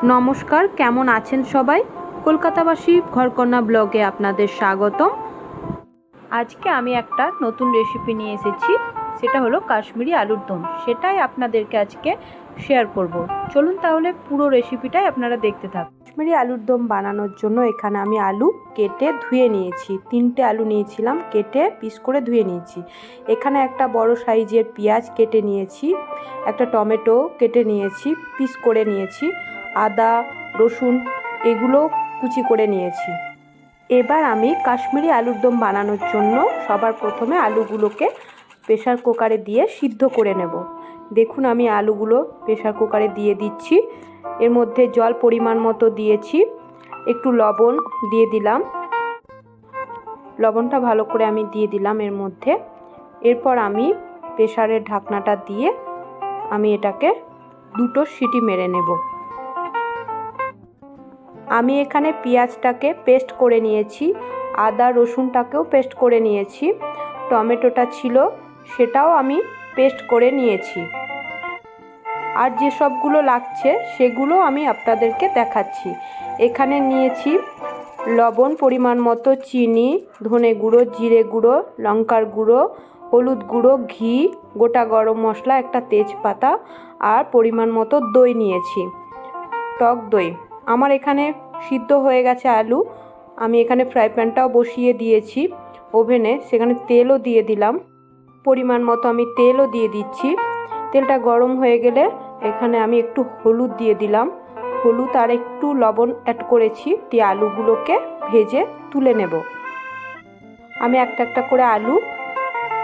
নমস্কার, কেমন আছেন সবাই? কলকাতাবাসী ঘরকন্যা ব্লগে আপনাদের স্বাগতম। আজকে আমি একটা নতুন রেসিপি নিয়ে এসেছি, সেটা হলো কাশ্মীরি আলুর দম। সেটাই আপনাদেরকে আজকে শেয়ার করব। চলুন তাহলে পুরো রেসিপিটাই আপনারা দেখতে থাকুন। কাশ্মীরি আলুর দম বানানোর জন্য এখানে আমি আলু কেটে ধুয়ে নিয়েছি। তিনটে আলু নিয়েছিলাম, কেটে পিস করে ধুয়ে নিয়েছি। এখানে একটা বড় সাইজের পেঁয়াজ কেটে নিয়েছি, একটা টমেটো কেটে নিয়েছি, পিস করে নিয়েছি। আদা, রসুন এগুলো কুচি করে নিয়েছি। এবার আমি কাশ্মীরি আলুর দম বানানোর জন্য সবার প্রথমে আলুগুলোকে প্রেশার কুকারে দিয়ে সিদ্ধ করে নেব। দেখুন আমি আলুগুলো প্রেশার কুকারে দিয়ে দিচ্ছি। এর মধ্যে জল পরিমাণ মতো দিয়েছি। একটু লবণ দিয়ে দিলাম। লবণটা ভালো করে আমি দিয়ে দিলাম এর মধ্যে। এরপর আমি প্রেশারের ঢাকনাটা দিয়ে আমি এটাকে দুটো সিটি মেরে নেব। আমি এখানে পেঁয়াজটাকে পেস্ট করে নিয়েছি, আদা রসুনটাকেও পেস্ট করে নিয়েছি, টমেটোটা ছিল সেটাও আমি পেস্ট করে নিয়েছি। আর যে সবগুলো লাগছে সেগুলো আমি আপনাদেরকে দেখাচ্ছি। এখানে নিয়েছি লবণ পরিমাণ মতো চিনি, ধনে গুঁড়ো, জিরে গুঁড়ো, লঙ্কার গুঁড়ো, হলুদ গুঁড়ো, ঘি, গোটা গরম মশলা, একটা তেজপাতা আর পরিমাণ মতো দই নিয়েছি। টক দই। আমার এখানে সিদ্ধ হয়ে গেছে আলু। আমি এখানে ফ্রাই প্যানটাও বসিয়ে দিয়েছি ওভেনে। সেখানে তেলও দিয়ে দিলাম। পরিমাণ মতো আমি তেলও দিয়ে দিচ্ছি। তেলটা গরম হয়ে গেলে এখানে আমি একটু হলুদ দিয়ে দিলাম। হলুদ আর একটু লবণ অ্যাড করেছি দিয়ে আলুগুলোকে ভেজে তুলে নেব। আমি একটা একটা করে আলু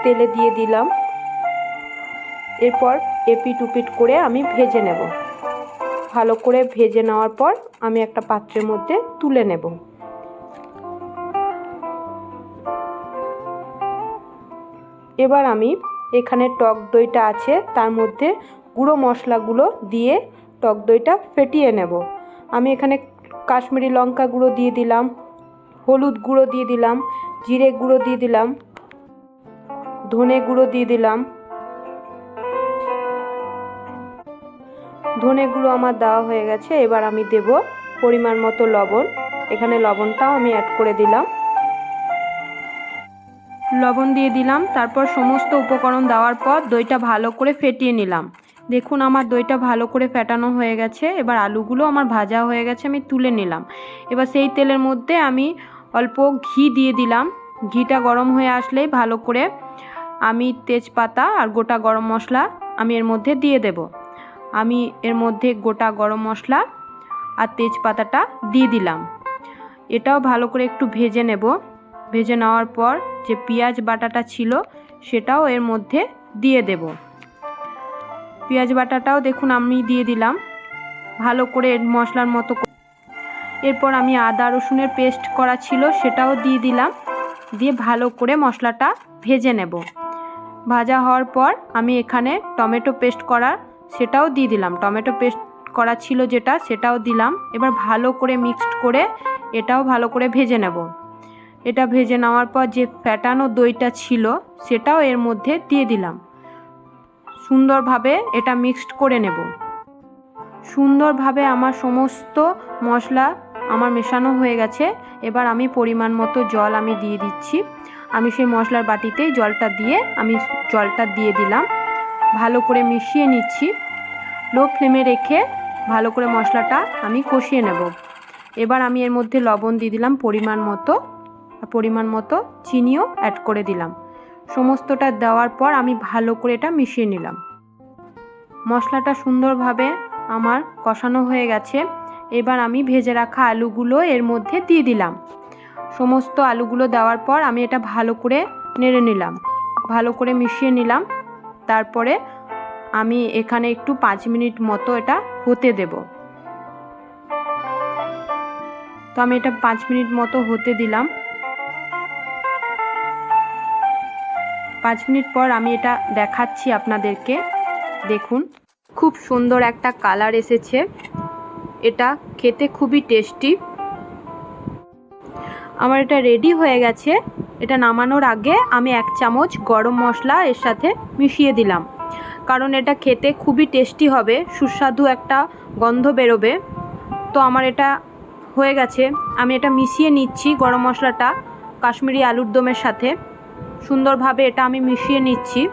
তেলে দিয়ে দিলাম। এরপর এপিট উপিট করে আমি ভেজে নেব। ভালো করে ভেজে নেওয়ার পর আমি একটা পাত্রের মধ্যে তুলে নেব। এবার আমি এখানে টক দইটা আছে, তার মধ্যে গুঁড়ো মশলাগুলো দিয়ে টক দইটা ফেটিয়ে নেব। আমি এখানে কাশ্মীরি লঙ্কা গুঁড়ো দিয়ে দিলাম, হলুদ গুঁড়ো দিয়ে দিলাম, জিরে গুঁড়ো দিয়ে দিলাম, ধনে গুঁড়ো দিয়ে দিলাম ধনে গুঁড়ো আমার দেওয়া হয়ে গেছে, এবার আমি দেব পরিমাণ মতো লবণ। এখানে লবণটাও আমি অ্যাড করে দিলাম। লবণ দিয়ে দিলাম, তারপর সমস্ত উপকরণ দেওয়ার পর দইটা ভালো করে ফেটিয়ে নিলাম। দেখুন আমার দইটা ভালো করে ফেটানো হয়ে গেছে, এবার আলুগুলো আমার ভাজা হয়ে গেছে, আমি তুলে নিলাম। এবার সেই তেলের মধ্যে আমি অল্প ঘি দিয়ে দিলাম। ঘিটা গরম হয়ে আসলেই ভালো করে আমি তেজপাতা আর গোটা গরম মশলা আমি এর মধ্যে দিয়ে দেব। আমি এর মধ্যে গোটা গরম মশলা আর তেজপাতাটা দিয়ে দিলাম। এটাও ভালো করে একটু ভেজে নেব। ভেজে নেওয়ার পর যে পেঁয়াজ বাটাটা ছিল সেটাও এর মধ্যে দিয়ে দেব। পেঁয়াজ বাটাটাও দেখুন আমি দিয়ে দিলাম। ভালো করে মশলার মতো এরপর আমি আদা রসুনের পেস্ট করা ছিল সেটাও দিয়ে দিলাম। দিয়ে ভালো করে মশলাটা ভেজে নেব। ভাজা হওয়ার পর আমি এখানে টমেটো পেস্ট করা সেটাও দিয়ে দিলাম। টমেটো পেস্ট করা ছিল যেটা, সেটাও দিলাম। এবার ভালো করে মিক্সড করে এটাও ভালো করে ভেজে নেব। এটা ভেজে নেওয়ার পর যে ফ্যাটানো দইটা ছিল, সেটাও এর মধ্যে দিয়ে দিলাম। সুন্দরভাবে এটা মিক্সড করে নেব। সুন্দরভাবে আমার সমস্ত মশলা আমার মেশানো হয়ে গেছে। এবার আমি পরিমাণ মতো জল আমি দিয়ে দিচ্ছি। আমি সেই মশলার বাটিতেই জলটা দিয়ে আমি জলটা দিয়ে দিলাম। ভালো করে মিশিয়ে নিচ্ছি। লো ফ্লেমে রেখে ভালো করে মশলাটা আমি কষিয়ে নেব। এবার আমি এর মধ্যে লবণ দিয়ে দিলাম পরিমাণ মতো। পরিমাণ মতো চিনিও অ্যাড করে দিলাম। সমস্তটা দেওয়ার পর আমি ভালো করে এটা মিশিয়ে নিলাম। মশলাটা সুন্দরভাবে আমার কষানো হয়ে গেছে। এবার আমি ভেজে রাখা আলুগুলো এর মধ্যে দিয়ে দিলাম। সমস্ত আলুগুলো দেওয়ার পর আমি এটা ভালো করে নেড়ে নিলাম। ভালো করে মিশিয়ে নিলাম। তারপরে আমি এখানে একটু পাঁচ মিনিট মতো এটা হতে দেব। তো আমি এটা পাঁচ মিনিট মতো হতে দিলাম। পাঁচ মিনিট পর আমি এটা দেখাচ্ছি আপনাদেরকে। দেখুন, খুব সুন্দর একটা কালার এসেছে। এটা খেতে খুবই টেস্টি। আমার এটা রেডি হয়ে গেছে। এটা নামানোর আগে আমি এক চামচ গরম মশলা এর সাথে মিশিয়ে দিলাম। কারণ এটা খেতে খুবই টেস্টি হবে, সুস্বাদু একটা গন্ধ বেরোবে। তো আমার এটা হয়ে গেছে। আমি এটা মিশিয়ে নিচ্ছি গরম মশলাটা কাশ্মীরি আলুর দমের সাথে। সুন্দরভাবে এটা আমি মিশিয়ে নিচ্ছি।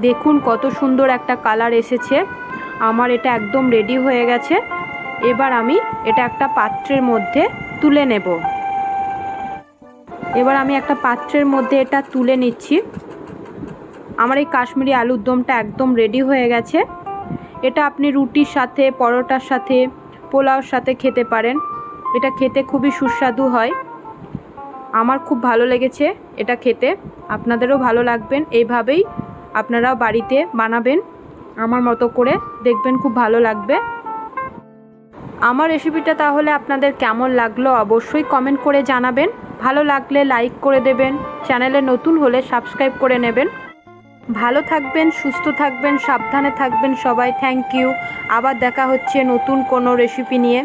দেখুন কত সুন্দর একটা কালার এসেছে। আমার এটা একদম রেডি হয়ে গেছে। এবার আমি এটা একটা পাত্রের মধ্যে তুলে নেব। এবার আমি একটা পাত্রের মধ্যে এটা তুলে নিচ্ছি। আমার এই কাশ্মীরি আলুর দমটা একদম রেডি হয়ে গেছে। এটা আপনি রুটির সাথে, পরোটার সাথে, পোলাওর সাথে খেতে পারেন। এটা খেতে খুবই সুস্বাদু হয়। আমার খুব ভালো লেগেছে এটা খেতে। আপনাদেরও ভালো লাগবেন এইভাবেই আপনারাও বাড়িতে বানাবেন। আমার মতো করে দেখবেন খুব ভালো লাগবে। আমার রেসিপিটা তাহলে আপনাদের কেমন লাগল অবশ্যই কমেন্ট করে জানাবেন। ভালো লাগলে লাইক করে দেবেন, চ্যানেলে নতুন হলে সাবস্ক্রাইব করে নেবেন। ভালো থাকবেন, সুস্থ থাকবেন, সাবধানে থাকবেন সবাই, থ্যাংক ইউ। আবার দেখা হচ্ছে নতুন কোনো রেসিপি নিয়ে।